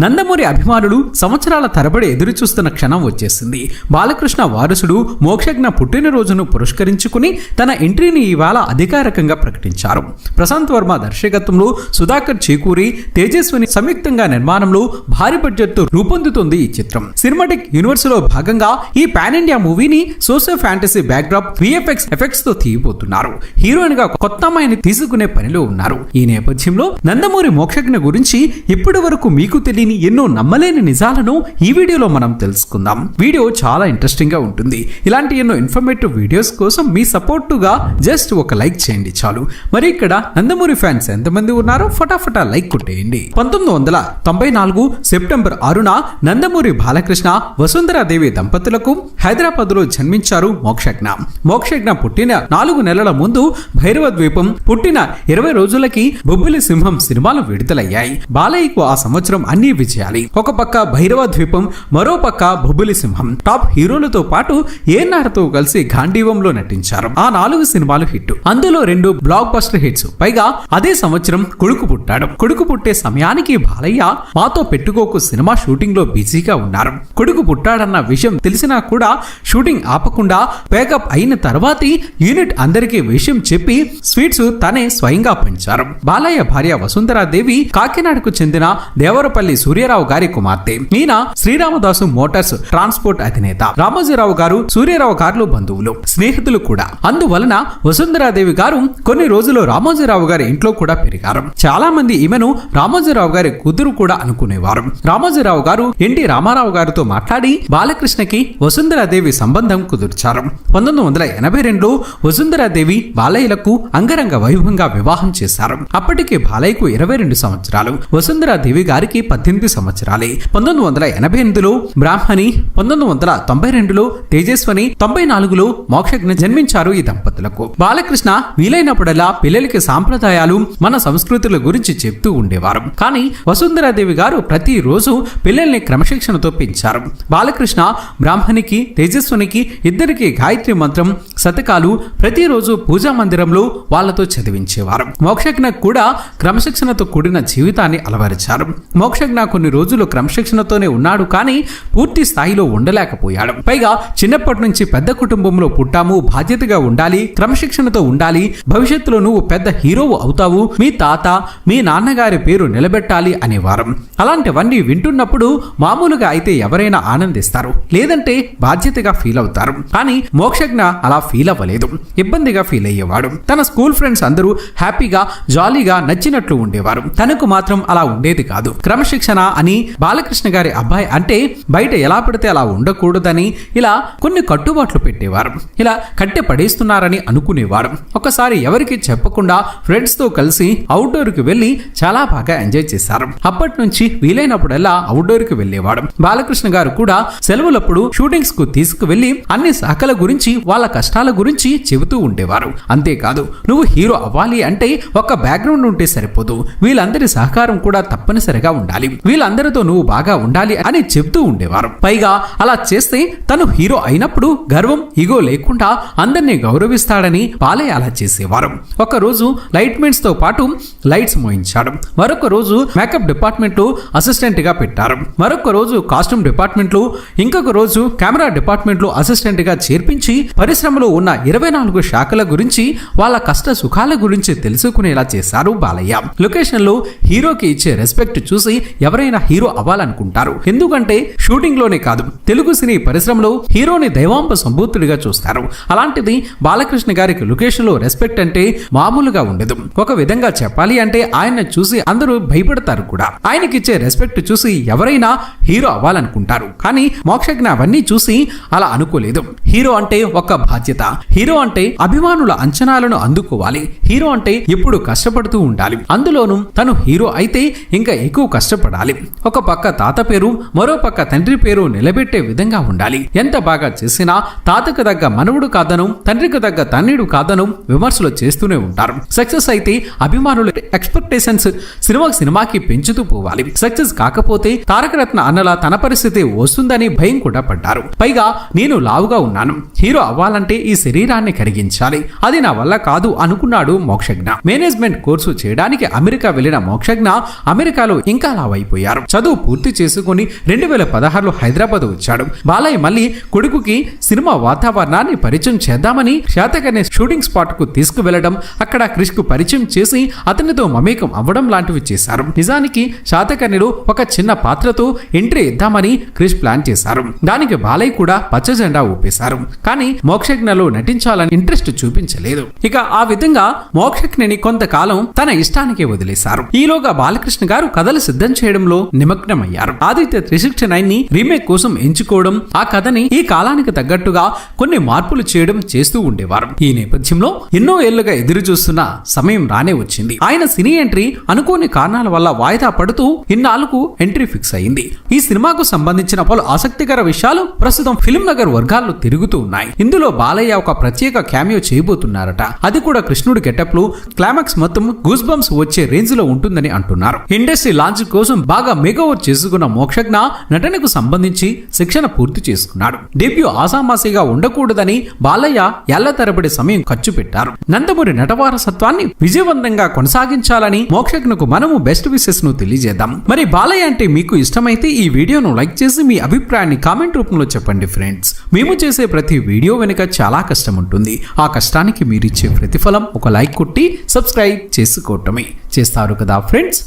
నందమూరి అభిమానులు సంవత్సరాల తరబడి ఎదురుచూస్తున్న క్షణం వచ్చేసింది. బాలకృష్ణ వారసుడు మోక్షజ్ఞ పుట్టినరోజును పురస్కరించుకుని తన ఎంట్రీని ఇవాళ అధికారికంగా ప్రకటించారు. ప్రశాంత్ వర్మ దర్శకత్వంలో సుధాకర్ చేకూరి తేజస్విని సంయుక్తంగా నిర్మాణంలో భారీ బడ్జెట్తో రూపొందుతుంది ఈ చిత్రం. సినిమాటిక్ యూనివర్స్లో భాగంగా ఈ పాన్ ఇండియా మూవీని సోషో ఫ్యాంటసీ బ్యాక్డ్రాప్ విఎఫ్ఎక్స్ ఎఫెక్ట్స్తో తీయబోతున్నారు. హీరోయిన్గా కొత్త అమ్మాయిని తీసుకునే పనిలో ఉన్నారు. ఈ నేపథ్యంలో నందమూరి మోక్షజ్ఞ గురించి ఇప్పటి వరకు మీకు తెలియని ఎన్నో నమ్మలేని నిజాలను ఈ వీడియోలో మనం తెలుసుకుందాం. వీడియో చాలా ఇంట్రెస్టింగ్గా ఉంటుంది. ఇలాంటి ఎన్నో ఇన్ఫర్మేటివ్ వీడియోస్ కోసం మీ సపోర్టుగా జస్ట్ ఒక లైక్ చేయండి చాలు. మరి ఇక్కడ నందమూరి ఫ్యాన్స్ ఎంతమంది ఉన్నారో ఫటాఫటా లైక్ కొట్టేయండి. పంతొమ్మిది వందల తొంభై నాలుగు సెప్టెంబర్ ఆరున నందమూరి బాలకృష్ణ వసుంధరాదేవి దంపతులకు హైదరాబాద్లో జన్మించారు మోక్షజ్ఞ. మోక్షజ్ఞ పుట్టిన నాలుగు నెలల ముందు భైరవ ద్వీపం పుట్టిన ఇరవై రోజులకి బొబ్బిలి సింహం సినిమాలు విడుదలయ్యాయి. బాలయ్యకు ఆ సంవత్సరం అన్ని విజయాలి. ఒక పక్క భైరవ ద్వీపం మరో పక్క బొబ్బిలి సింహం. టాప్ హీరోలతో పాటు ఏఎన్ఆర్తో కలిసి గాంధీవంలో నటించారు. ఆ నాలుగు సినిమాలు హిట్. అందులో రెండు బ్లాక్ బస్టర్ హిట్స్ పైగా అదే సంవత్సరం కొడుకు పుట్టాడు. కొడుకు పుట్టే సమయానికి బాలయ్య మాతో పెట్టుకోకు సినిమా షూటింగ్లో బిజీగా ఉన్నారు. కొడుకు పుట్టాడన్న విషయం తెలిసినా కూడా షూటింగ్ ఆపకుండా పేకప్ అయిన తర్వాత యూనిట్ అందరికీ విషయం చెప్పి స్వీట్స్ తనే స్వయంగా పంచారు. బాలయ్య భార్య వసుంధరాదేవి కాకినాడకు చెందిన దేవరపల్లి సూర్యరావు గారి కుమార్తె. ఈయన శ్రీరామదాసు మోటార్స్ ట్రాన్స్పోర్ట్ అధినేత. రామోజీరావు గారు సూర్యరావు గారు బంధువులు. స్నేహితులు కూడా. అందువలన వసుంధరాదేవి గారు కొన్ని రోజులు రామోజీరావు గారి ఇంట్లో కూడా పెరిగారు. చాలా మంది ఈమెను రామోజీరావు గారి కూతురు కూడా అనుకునేవారు. రామోజీరావు గారు ఎన్టీ రామారావు గారితో మాట్లాడి బాలకృష్ణకి వసుంధరాదేవి సంబంధం కుదుర్చారు. పంతొమ్మిది వందల ఎనభై రెండులో వసుంధరాదేవి బాలయ్యలకు అంగరంగ వైభవంగా వివాహం చేశారు. అప్పటికే బాలయ్యకు ఇరవై రెండు సంవత్సరాలు. వసుంధరాదేవి గారికి పద్దెనిమిది సంవత్సరాలే. పంతొమ్మిది వందల ఎనభై ఎనిమిదిలో బ్రాహ్మణి పంతొమ్మిది వందల తొంభై రెండులో తేజస్వని తొంభై నాలుగులో మోక్షజ్ఞ జన్మించారు ఈ దంపతులకు. బాలకృష్ణ వీలైనప్పుడల్లా పిల్లలకి సాంప్రదాయాలు మన సంస్కృతుల గురించి చెప్తూ ఉండేవారు. కానీ వసుంధరాదేవి గారు ప్రతిరోజు పిల్లల్ని క్రమశిక్షణతో పెంచారు బాలకృష్ణ బ్రాహ్మణికి తేజస్వనికి ఇద్దరికి గాయత్రి మంత్రం శతకాలు ప్రతిరోజు పూజా మందిరంలో వాళ్ళతో చదివించేవారు. మోక్షజ్ఞ కూడా క్రమశిక్షణతో కూడిన జీవితాన్ని అలవరిచారు. మోక్షజ్ఞ కొన్ని రోజులు క్రమశిక్షణతోనే ఉన్నాడు కానీ పూర్తి స్థాయిలో ఉండలేకపోయాడు. పైగా చిన్నప్పటి నుంచి పెద్ద కుటుంబంలో పుట్టాము బాధ్యతగా ఉండాలి క్రమశిక్షణతో ఉండాలి భవిష్యత్తులో నువ్వు పెద్ద హీరోవు అవుతావు మీ తాత మీ నాన్నగారి పేరు నిలబెట్టాలి అనేవారు అలాంటివన్నీ వింటున్నప్పుడు మామూలుగా అయితే ఎవరైనా ఆనందిస్తారు లేదంటే బాధ్యతగా ఫీల్ అవుతారు. కానీ మోక్షజ్ఞ అలా ఫీల్ అవ్వలేదు ఇబ్బందిగా ఫీల్ అయ్యేవాడు. తన స్కూల్ ఫ్రెండ్స్ అందరూ హ్యాపీగా జాలీగా నచ్చినట్లు ఉండేవారు. తనకు మాత్రం అలా ఉండేది కాదు. క్రమశిక్షణ అని బాలకృష్ణ గారి అబ్బాయి అంటే బయట ఎలా పడితే అలా ఉండకూడదని ఇలా కొన్ని కట్టుబాట్లు పెట్టేవారు. ఇలా కట్టె పడేస్తున్నారని అనుకునేవారు. ఒకసారి ఎవరికి చెప్పకుండా ఫ్రెండ్స్తో కలిసి అవుట్డోర్కి వెళ్ళి చాలా బాగా ఎంజాయ్ చేశారు. అప్పటి నుంచి వీలైనప్పుడల్లా అవుట్డోర్కి వెళ్ళేవాడు బాలకృష్ణ గారు కూడా సెలవులప్పుడు షూటింగ్స్కు తీసుకువెళ్ళి అన్ని శాఖల గురించి వాళ్ళ కష్టాల గురించి చెబుతూ ఉండేవారు. అంతేకాదు నువ్వు హీరో అవ్వాలి అంటే ఒక బ్యాక్గ్రౌండ్ ఉంటే సరిపోదు. వీళ్ళందరి సహకారం కూడా తప్పనిసరిగా ఉండాలి. వీళ్ళందరితో నువ్వు బాగా ఉండాలి అని చెప్తూ ఉండేవారు. పైగా అలా చేస్తే తను హీరో అయినప్పుడు గర్వం ఇగో లేకుండా అందరినీ గౌరవిస్తాడని బాలయ్య అలా చేసేవారు. ఒక రోజు లైట్ మెన్స్తో పాటు లైట్స్ మోయించాడు. మరొక రోజు మేకప్ డిపార్ట్మెంట్లో అసిస్టెంట్గా పెట్టారు. మరొక రోజు కాస్ట్యూమ్ డిపార్ట్మెంట్లో ఇంకొక రోజు కెమెరా డిపార్ట్మెంట్లో అసిస్టెంట్గా చేర్పించి పరిశ్రమలో ఉన్న ఇరవై నాలుగు శాఖల గురించి వాళ్ళ కష్ట సుఖాల గురించి తెలుసుకునేలా చేశారు బాలయ్య. లొకేషన్లో హీరోకి ఇచ్చే రెస్పెక్ట్ చూసి ఎవరైనా హీరో అవ్వాలనుకుంటారు. ఎందుకంటే షూటింగ్లోనే కాదు తెలుగు సినీ పరిశ్రమలో హీరోని దైవాంప సంభూతుడిగా చూస్తారు. అలాంటిది బాలకృష్ణ గారికి లొకేషన్లో రెస్పెక్ట్ అంటే మామూలుగా ఉండదు. ఒక విధంగా చెప్పాలి అంటే ఆయన చూసి అందరూ భయపడతారు కూడా. ఆయనకిచ్చే రెస్పెక్ట్ చూసి ఎవరైనా హీరో అవ్వాలనుకుంటారు. కానీ మోక్షజ్ఞ అవన్నీ చూసి అలా అనుకోలేదు. హీరో అంటే ఒక బాధ్యత. హీరో అంటే అభిమానుల అంచనాలను అందుకోవాలి. హీరో అంటే ఎప్పుడు కష్టపడుతూ ఉండాలి. అందులోనూ తను హీరో అయితే ఇంకా ఎక్కువ కష్టపడాలి. ఒక పక్క తాత పేరు మరో పక్క తండ్రి పేరు నిలబెట్టే విధంగా ఉండాలి. ఎంత బాగా చేసినా తాతకు తగ్గ మనవుడు కాదను తండ్రికి తగ్గ తన్నుడు కాదను విమర్శలు చేస్తూనే ఉంటారు. సక్సెస్ అయితే అభిమానుల ఎక్స్పెక్టేషన్స్ సినిమా సినిమాకి పెంచుతూ పోవాలి. సక్సెస్ కాకపోతే తారకరత్న అన్నలా తన పరిస్థితి వస్తుందని భయం కూడా పడ్డారు. పైగా నేను లావుగా ఉన్నాను. హీరో అవ్వాలంటే ఈ శరీరాన్ని కరిగించాలి. అది నా వల్ల కాదు అనుకున్నాడు మోక్షజ్ఞ. మేనేజ్మెంట్ కోర్సు చేయడానికి అమెరికా వెళ్ళిన మోక్షజ్ఞ అమెరికాలో ఇంకా లావైపోయాడు అయిపోయారు చదువు పూర్తి చేసుకుని రెండు వేల పదహారులో హైదరాబాద్ వచ్చాడు. బాలయ్య మళ్ళీ కొడుకుకి సినిమా వాతావరణాన్ని పరిచయం చేద్దామని శాతకనే షూటింగ్ స్పాట్కు తీసుకువెళ్ళడం అక్కడ క్రిష్కు పరిచయం చేసి అతనితో మమేకం అవ్వడం లాంటివి చేశారు. నిజానికి శాతకర్ణిలో ఒక చిన్న పాత్రతో ఎంట్రీ ఇద్దామని క్రిష్ ప్లాన్ చేశారు. దానికి బాలయ్య కూడా పచ్చ జెండా ఊపేశారు. కానీ మోక్షజ్ఞలో నటించాలని ఇంట్రెస్ట్ చూపించలేదు. ఇక ఆ విధంగా మోక్షజ్ఞని కొంతకాలం తన ఇష్టానికే వదిలేశారు. ఈలోగా బాలకృష్ణ గారు కథలు సిద్ధం చేయడం చేయడంలో నిమగ్నమయ్యారు. ఆదిత్య త్రీ సిక్స్టీ నైన్ని రీమేక్ కోసం ఎంచుకోవడం ఆ కథని ఈ కాలానికి తగ్గట్టుగా కొన్ని మార్పులు చేయడం చేస్తూ ఉండేవారు. ఈ నేపథ్యంలో ఎన్నో ఏళ్ళుగా ఎదురు చూస్తున్న సమయం రానే వచ్చింది. ఆయన సినీ ఎంట్రీ అనుకోని కారణాల వల్ల వాయిదా పడుతూ ఇన్నాళ్ళకు ఎంట్రీ ఫిక్స్ అయింది. ఈ సినిమాకు సంబంధించిన పలు ఆసక్తికర విషయాలు ప్రస్తుతం ఫిల్మ్ నగర్ వర్గాల్లో తిరుగుతూ ఉన్నాయి. ఇందులో బాలయ్య ఒక ప్రత్యేక క్యామియో చేయబోతున్నారట. అది కూడా కృష్ణుడి గెటప్లు క్లైమాక్స్ మొత్తం గూస్ బంప్స్ వచ్చే రేంజ్లో ఉంటుందని అంటున్నారు. ఇండస్ట్రీ లాంచ్ కోసం బాగా మేకఓవర్ చేసుకున్న మోక్షజ్ఞ నటనకు సంబంధించి శిక్షణ పూర్తి చేసుకున్నాడు. డెబ్యూ ఆసామాసిగా ఉండకూడదని బాలయ్య ఏళ్ళ తరబడి సమయం ఖర్చు పెట్టారు. నందమూరి నటవారసత్వాన్ని విజయవంతంగా కొనసాగించాలని మోక్షజ్ఞకు మనము బెస్ట్ విషెస్ను తెలియజేద్దాం. మరి బాలయ్య అంటే మీకు ఇష్టమైతే ఈ వీడియోను లైక్ చేసి మీ అభిప్రాయాన్ని కామెంట్ రూపంలో చెప్పండి ఫ్రెండ్స్. మేము చేసే ప్రతి వీడియో వెనుక చాలా కష్టం ఉంటుంది. ఆ కష్టానికి మీరిచ్చే ప్రతిఫలం ఒక లైక్ కొట్టి సబ్స్క్రైబ్ చేసుకోవటమే. చేస్తారు కదా ఫ్రెండ్స్?